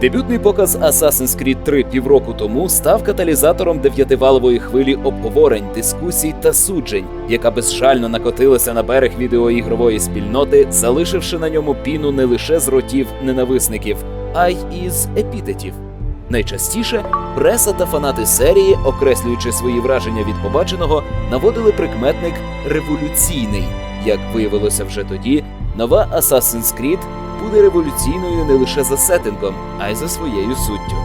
Дебютний показ Assassin's Creed 3 півроку тому став каталізатором дев'ятивалової хвилі обговорень, дискусій та суджень, яка безжально накотилася на берег відеоігрової спільноти, залишивши на ньому піну не лише з ротів ненависників, а й із епітетів. Найчастіше преса та фанати серії, окреслюючи свої враження від побаченого, наводили прикметник революційний. Як виявилося вже тоді, нова Assassin's Creed буде революційною не лише за сеттингом, а й за своєю суттю.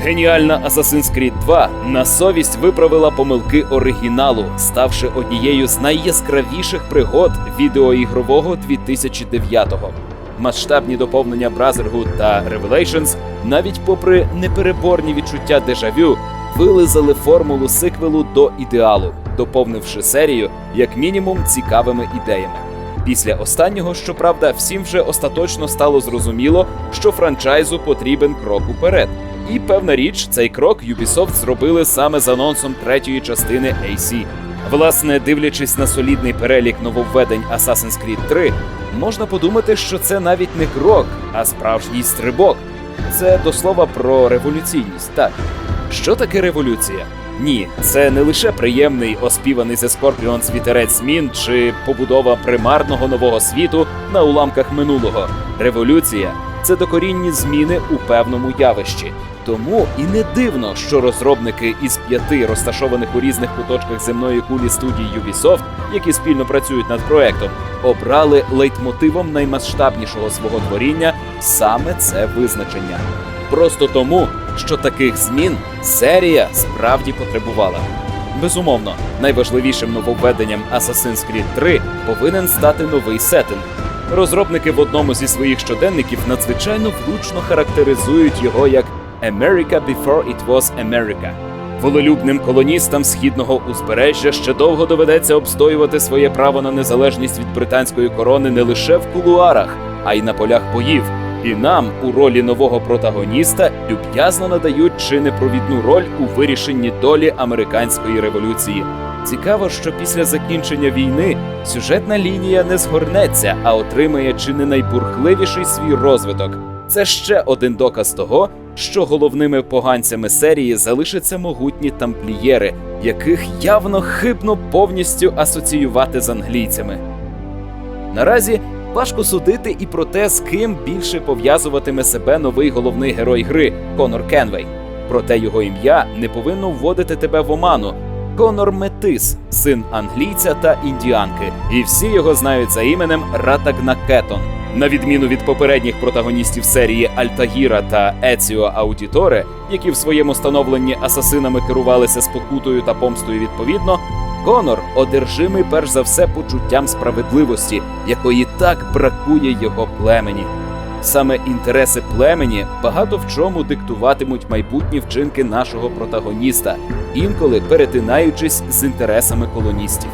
Геніальна Assassin's Creed 2 на совість виправила помилки оригіналу, ставши однією з найяскравіших пригод відеоігрового 2009-го. Масштабні доповнення Brotherhood та Revelations, навіть попри непереборні відчуття дежавю, вилизали формулу сиквелу до ідеалу, доповнивши серію як мінімум цікавими ідеями. Після останнього, щоправда, всім вже остаточно стало зрозуміло, що франчайзу потрібен крок уперед. І певна річ, цей крок Ubisoft зробили саме з анонсом третьої частини AC. Власне, дивлячись на солідний перелік нововведень Assassin's Creed 3, можна подумати, що це навіть не крок, а справжній стрибок. Це до слова про революційність. Так, що таке революція? Ні, це не лише приємний оспіваний The Scorpions вітерець змін чи побудова примарного нового світу на уламках минулого. Революція це докорінні зміни у певному явищі. Тому і не дивно, що розробники із п'яти розташованих у різних куточках земної кулі студій Ubisoft, які спільно працюють над проектом, обрали лейтмотивом наймасштабнішого свого творіння саме це визначення. Просто тому, що таких змін серія справді потребувала. Безумовно, найважливішим нововведенням Assassin's Creed 3 повинен стати новий сеттинг. Розробники в одному зі своїх щоденників надзвичайно влучно характеризують його як America before it was America. Волелюбним колоністам східного узбережжя ще довго доведеться обстоювати своє право на незалежність від британської корони не лише в кулуарах, а й на полях боїв. І нам у ролі нового протагоніста люб'язно надають чи не провідну роль у вирішенні долі американської революції. Цікаво, що після закінчення війни сюжетна лінія не згорнеться, а отримає чи не найбурхливіший свій розвиток. Це ще один доказ того, що головними поганцями серії залишаться могутні тамплієри, яких явно хибно повністю асоціювати з англійцями. Наразі важко судити і про те, з ким більше пов'язуватиме себе новий головний герой гри Конор Кенвей. Проте його ім'я не повинно вводити тебе в оману. Конор Метис, син англійця та індіанки, і всі його знають за іменем Ратагнакетон. На відміну від попередніх протагоністів серії Альтагіра та Еціо Аудіторе, які в своєму становленні асасинами керувалися спокутою та помстою відповідно, Конор одержимий перш за все почуттям справедливості, якої так бракує його племені. Саме інтереси племені багато в чому диктуватимуть майбутні вчинки нашого протагоніста, інколи перетинаючись з інтересами колоністів.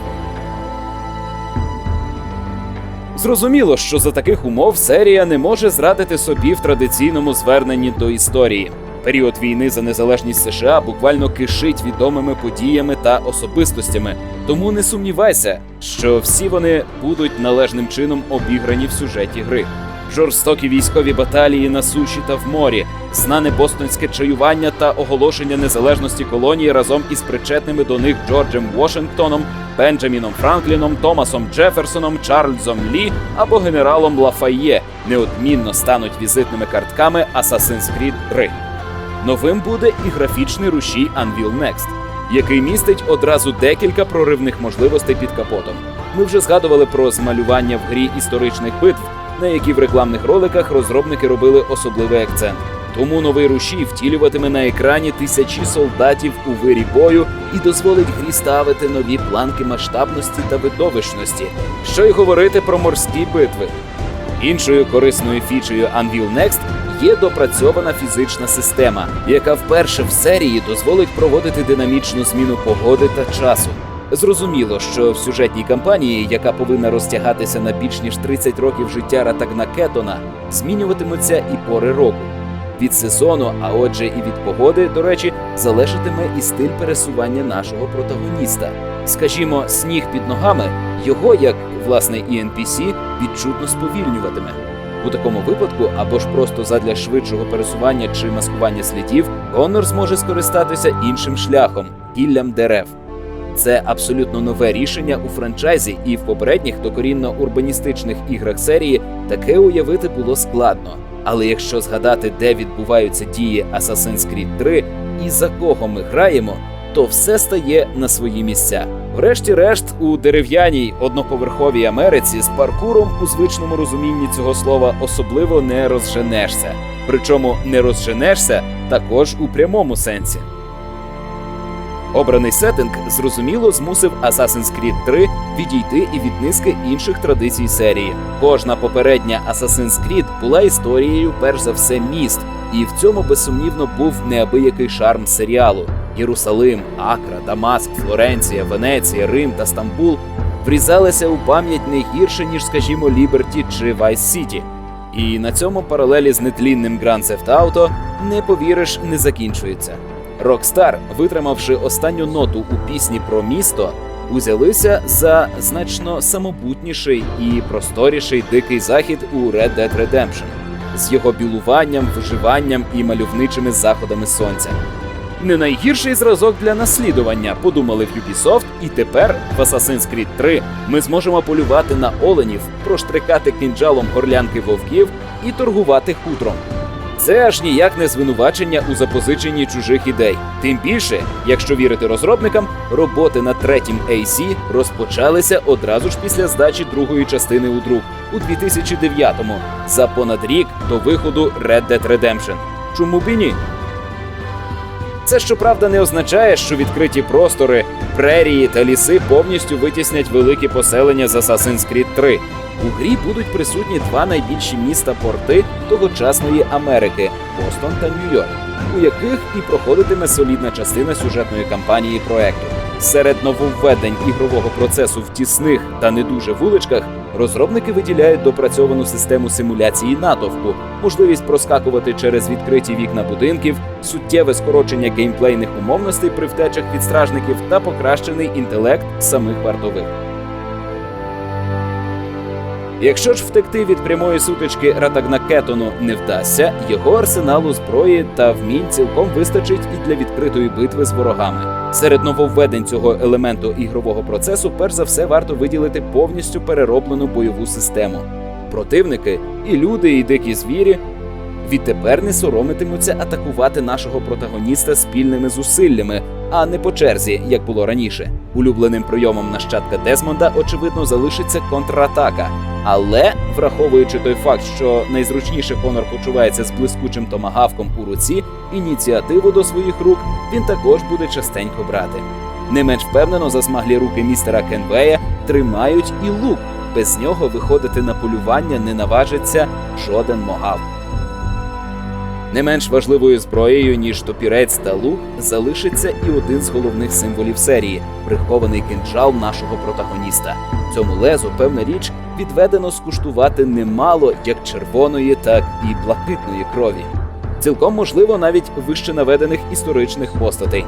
Зрозуміло, що за таких умов серія не може зрадити собі в традиційному зверненні до історії. Період війни за незалежність США буквально кишить відомими подіями та особистостями. Тому не сумнівайся, що всі вони будуть належним чином обіграні в сюжеті гри. Жорстокі військові баталії на суші та в морі, знане бостонське чаювання та оголошення незалежності колонії разом із причетними до них Джорджем Вашингтоном, Бенджаміном Франкліном, Томасом Джеферсоном, Чарльзом Лі або генералом Лафайє неодмінно стануть візитними картками Assassin's Creed 3. Новим буде і графічний рушій Unreal Next, який містить одразу декілька проривних можливостей під капотом. Ми вже згадували про змалювання в грі історичних битв, на які в рекламних роликах розробники робили особливий акцент. Тому новий рушій втілюватиме на екрані тисячі солдатів у вирі бою і дозволить грі ставити нові планки масштабності та видовищності, що й говорити про морські битви. Іншою корисною фічею Unreal Next є допрацьована фізична система, яка вперше в серії дозволить проводити динамічну зміну погоди та часу. Зрозуміло, що в сюжетній кампанії, яка повинна розтягатися на більш ніж 30 років життя Ратагна Кетона, змінюватимуться і пори року. Від сезону, а отже, і від погоди, до речі, залежатиме і стиль пересування нашого протагоніста. Скажімо, сніг під ногами його, як власне і NPC, відчутно сповільнюватиме. У такому випадку, або ж просто задля швидшого пересування чи маскування слідів, Коннор зможе скористатися іншим шляхом кіллям дерев. Це абсолютно нове рішення у франчайзі, і в попередніх докорінно урбаністичних іграх серії таке уявити було складно. Але якщо згадати, де відбуваються дії Assassin's Creed 3 і за кого ми граємо, то все стає на свої місця. Врешті-решт, у дерев'яній одноповерховій Америці з паркуром у звичному розумінні цього слова особливо не розженешся. Причому не розженешся також у прямому сенсі. Обраний сеттинг зрозуміло змусив Assassin's Creed 3 відійти і від низки інших традицій серії. Кожна попередня Assassin's Creed була історією, перш за все, міст, і в цьому безсумнівно був неабиякий шарм серіалу. Єрусалим, Акра, Дамаск, Флоренція, Венеція, Рим та Стамбул врізалися у пам'ять не гірше, ніж, скажімо, Ліберті чи Вайс Сіті. І на цьому паралелі з нетлінним Grand Theft Auto, не повіриш, не закінчується. Rockstar, витримавши останню ноту у пісні про місто, узялися за значно самобутніший і просторіший дикий захід у Red Dead Redemption з його білуванням, виживанням і мальовничими заходами сонця. Не найгірший зразок для наслідування, подумали в Ubisoft, і тепер в Assassin's Creed 3 ми зможемо полювати на оленів, проштрикати кинджалом горлянки вовків і торгувати хутром. Це аж ніяк не звинувачення у запозиченні чужих ідей. Тим більше, якщо вірити розробникам, роботи над третім AC розпочалися одразу ж після здачі другої частини у друк у 2009-му, за понад рік до виходу Red Dead Redemption. Чому б і ні? Це щоправда не означає, що відкриті простори, прерії та ліси повністю витіснять великі поселення з Assassin's Creed 3. У грі будуть присутні два найбільші міста порти тогочасної Америки Бостон та Нью-Йорк, у яких і проходитиме солідна частина сюжетної кампанії проекту. Серед нововведень ігрового процесу в тісних та не дуже вуличках розробники виділяють допрацьовану систему симуляції натовпу, можливість проскакувати через відкриті вікна будинків, суттєве скорочення геймплейних умовностей при втечах від стражників та покращений інтелект самих вартових. Якщо ж втекти від прямої сутички Ратагнакетону не вдасться, його арсеналу зброї та вмінь цілком вистачить і для відкритої битви з ворогами. Серед нововведень цього елементу ігрового процесу, перш за все, варто виділити повністю перероблену бойову систему. Противники і люди, і дикі звірі відтепер не соромитимуться атакувати нашого протагоніста спільними зусиллями, а не по черзі, як було раніше. Улюбленим прийомом нащадка Дезмонда, очевидно, залишиться контратака. Але, враховуючи той факт, що найзручніше Конор почувається з блискучим томагавком у руці, ініціативу до своїх рук він також буде частенько брати. Не менш впевнено, засмаглі руки містера Кенвея тримають і лук. Без нього виходити на полювання не наважиться жоден могав. Не менш важливою зброєю, ніж топірець та лук, залишиться і один з головних символів серії прихований кинджал нашого протагоніста. Цьому лезу, певна річ, відведено скуштувати немало як червоної, так і блакитної крові. Цілком можливо навіть вище наведених історичних постатей.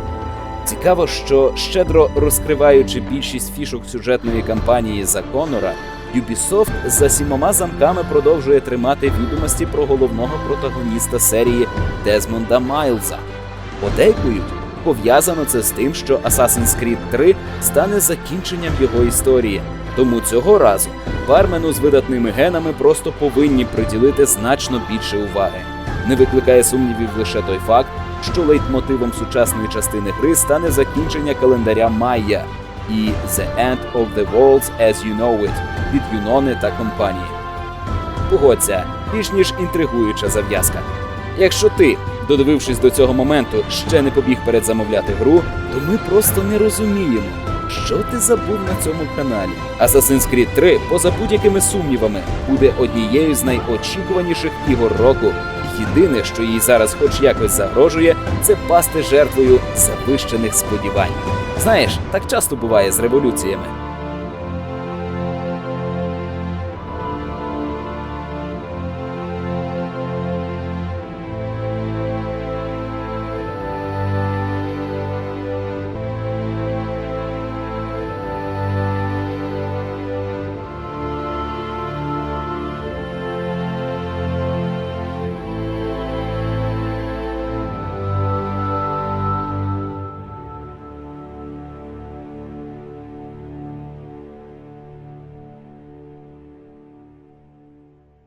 Цікаво, що щедро розкриваючи більшість фішок сюжетної кампанії за Конора, Ubisoft за сімома замками продовжує тримати відомості про головного протагоніста серії Дезмонда Майлза. Подейкують, пов'язано це з тим, що Assassin's Creed 3 стане закінченням його історії. Тому цього разу бармену з видатними генами просто повинні приділити значно більше уваги. Не викликає сумнівів лише той факт, що лейтмотивом сучасної частини гри стане закінчення календаря Майя і The End of the Worlds as You Know It від Юнони та компанії. Погодься, більш ніж інтригуюча зав'язка. Якщо ти, додивившись до цього моменту, ще не побіг передзамовляти гру, то ми просто не розуміємо, що ти забув на цьому каналі. Assassin's Creed 3, поза будь-якими сумнівами, буде однією з найочікуваніших ігор року. Єдине, що їй зараз хоч якось загрожує, це пасти жертвою завищених сподівань. Знаєш, так часто буває з революціями.